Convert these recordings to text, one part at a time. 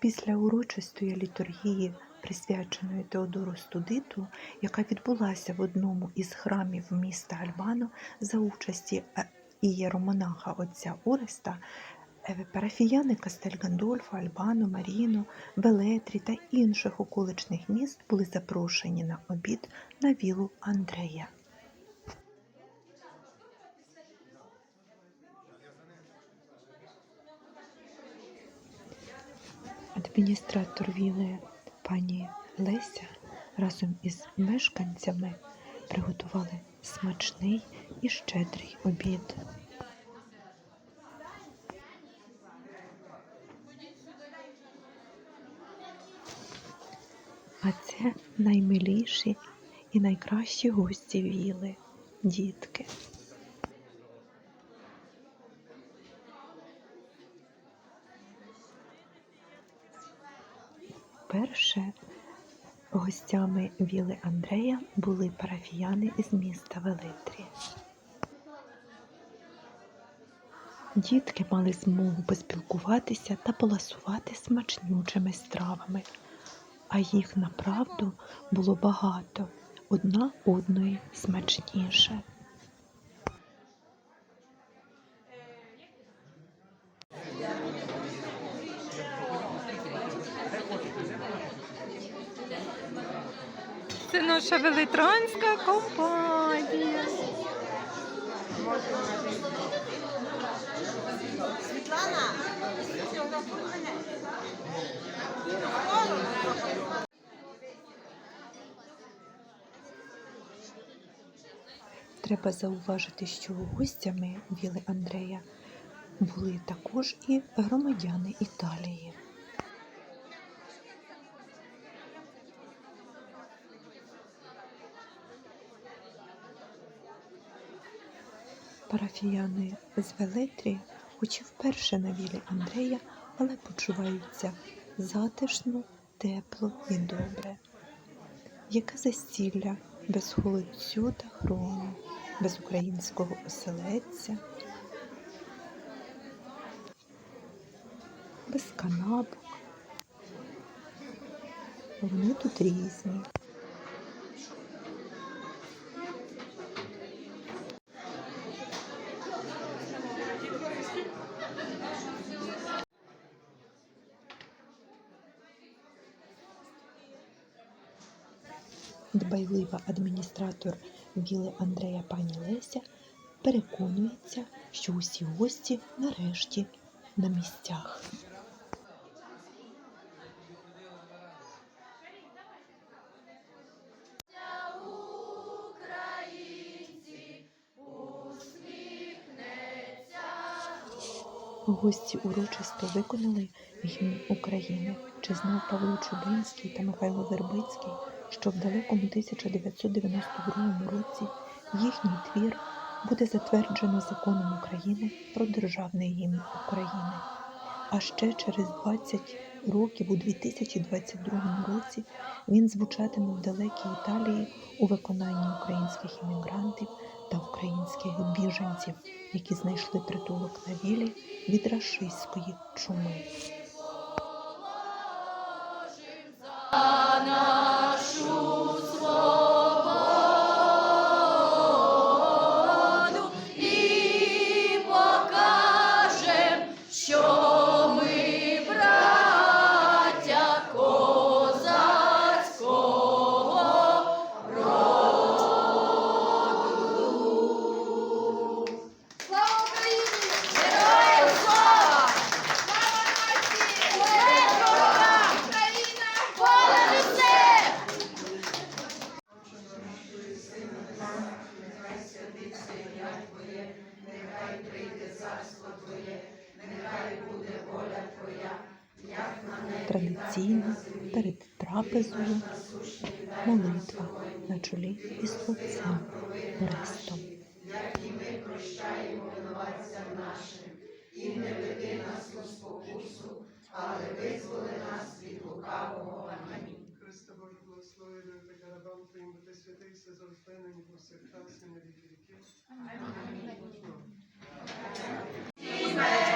Після урочистої літургії, присвяченої Теодору Студиту, яка відбулася в одному із храмів міста Альбано за участі е, ієромонаха отця Ореста, е, парафіяни Кастель Гандольфо, Альбано, Маріно, Велетрі та інших околичних міст були запрошені на обід на вілу Андрея. Адміністратор віли пані Леся разом із мешканцями приготували смачний і щедрий обід. А це наймиліші і найкращі гості віли, дітки. Перше гостями віли Андрея були парафіяни із міста Велитрі. Дітки мали змогу поспілкуватися та поласувати смачнючими стравами, а їх направду було багато, одна одної смачніше. Велитранська компанія. Світлана, Треба зауважити, що гостями віли Андрея були також і громадяни Італії. Парафіяни з Велетрі, хоч і вперше на вілі Андрея, але почуваються затишно, тепло і добре. Яке застілля без холодцю та хрому, без українського оселедця, без канапок. Вони тут різні. Дбайлива адміністратор віли Андрея пані Леся переконується, що усі гості нарешті на місцях. Гості урочисто виконали гімн України. Чи знав Павло Чубинський та Михайло Вербицький, що в далекому 1992 році їхній твір буде затверджено законом України про державний гімн України. А ще через 20 років, у 2022 році, він звучатиме в далекій Італії у виконанні українських іммігрантів та українських біженців, які знайшли притулок на вілі від рашистської чуми. Трапезою молитва на чолі із отцем Орестом. Христе Боже, благослови така рабам Твоїм, бо Ти святий, все завжди, нині повсякчас, і на віки віків. Амінь.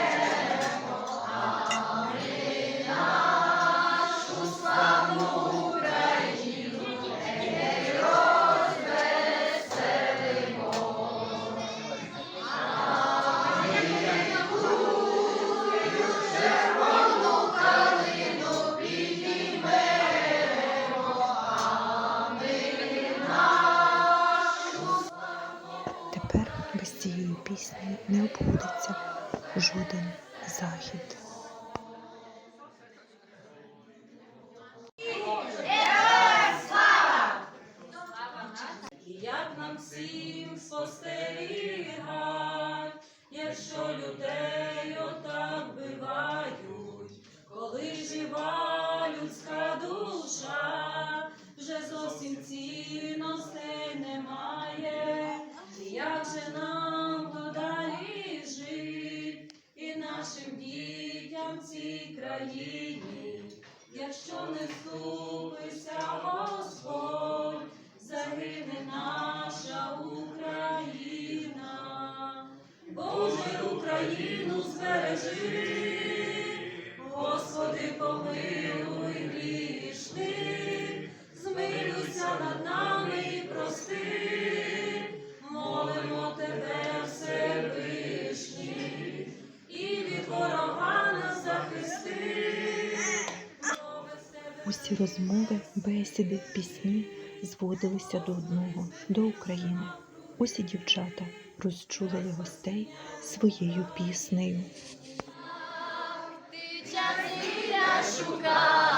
Тепер без цієї пісні не обходиться жоден захід. Цій країні, якщо не вступиться Господь, загине наша Україна. Боже, Україну збережи, Господи, помилуй грішних, розмови, бесіди, пісні зводилися до одного до України. Усі дівчата розчулили гостей своєю піснею. Ти часиля шукала,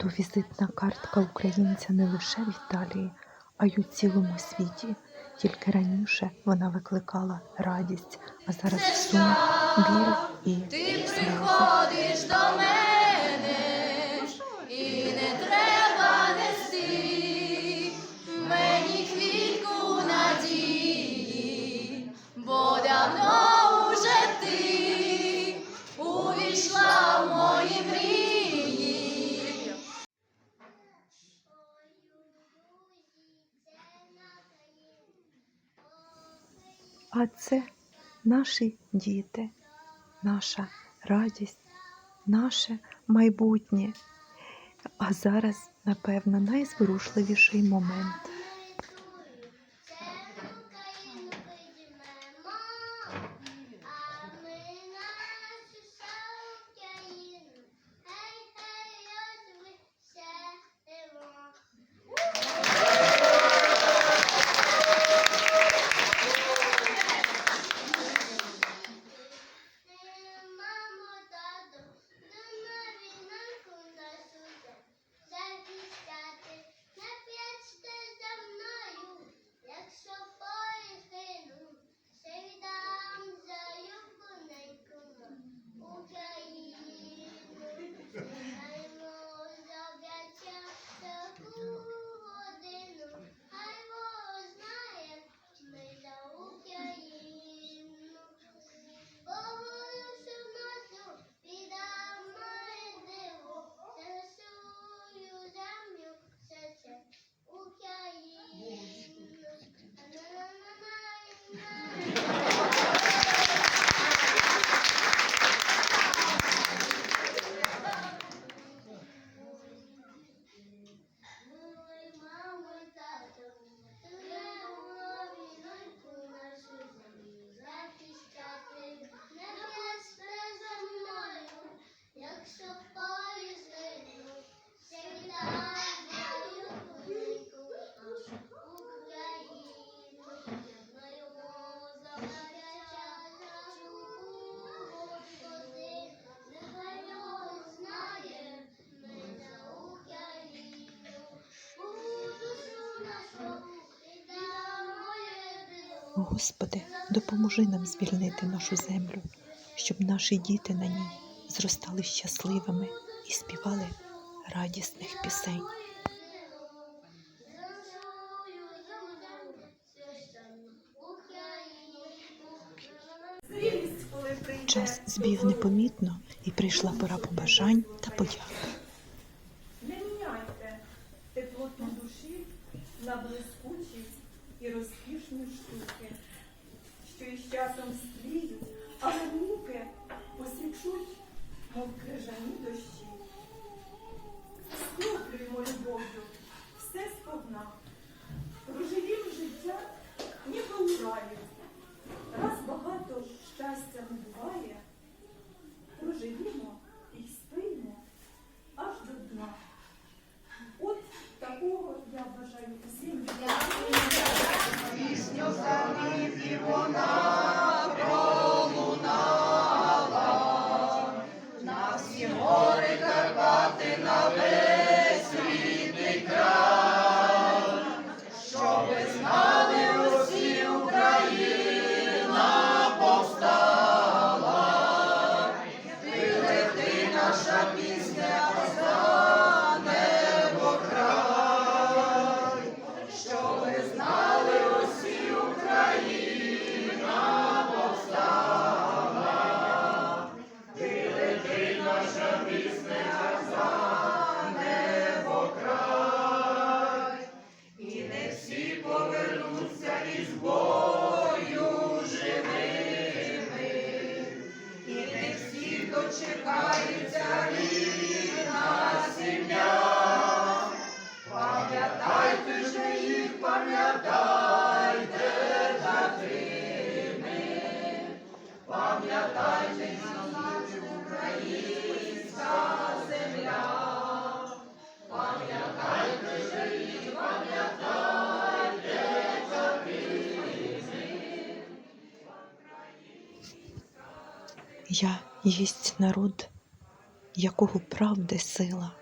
то візитна картка українця не лише в Італії, а й у цілому світі. Тільки раніше вона викликала радість, а зараз сум, біль і Ти приходиш до мене, і не треба нести мені квітку надії, бо давно уже ти увійшла в мої мрії. А це наші діти, наша радість, наше майбутнє. А зараз, напевно, найзворушливіший момент. Господи, допоможи нам звільнити нашу землю, щоб наші діти на ній зростали щасливими і співали радісних пісень. Час збіг непомітно, і прийшла пора побажань та подяк. Не міняйте теплоту душі на блискучі і розкішні часом стріють, але муки посічуть, мов крижані дощі. Скуплюємо любов'ю Я єсть народ, якого правди сила,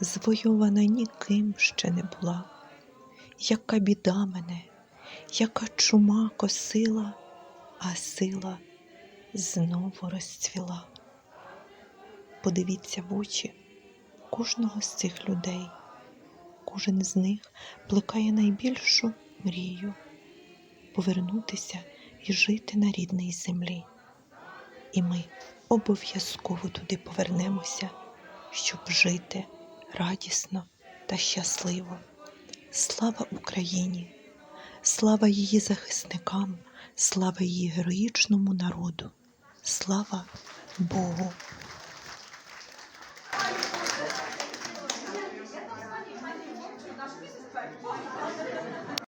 звойована ніким ще не була. Яка біда мене, яка чума косила, а сила знову розцвіла. Подивіться в очі кожного з цих людей. Кожен з них плекає найбільшу мрію повернутися і жити на рідній землі. І ми обов'язково туди повернемося, щоб жити радісно та щасливо. Слава Україні! Слава її захисникам, слава її героїчному народу, слава Богу!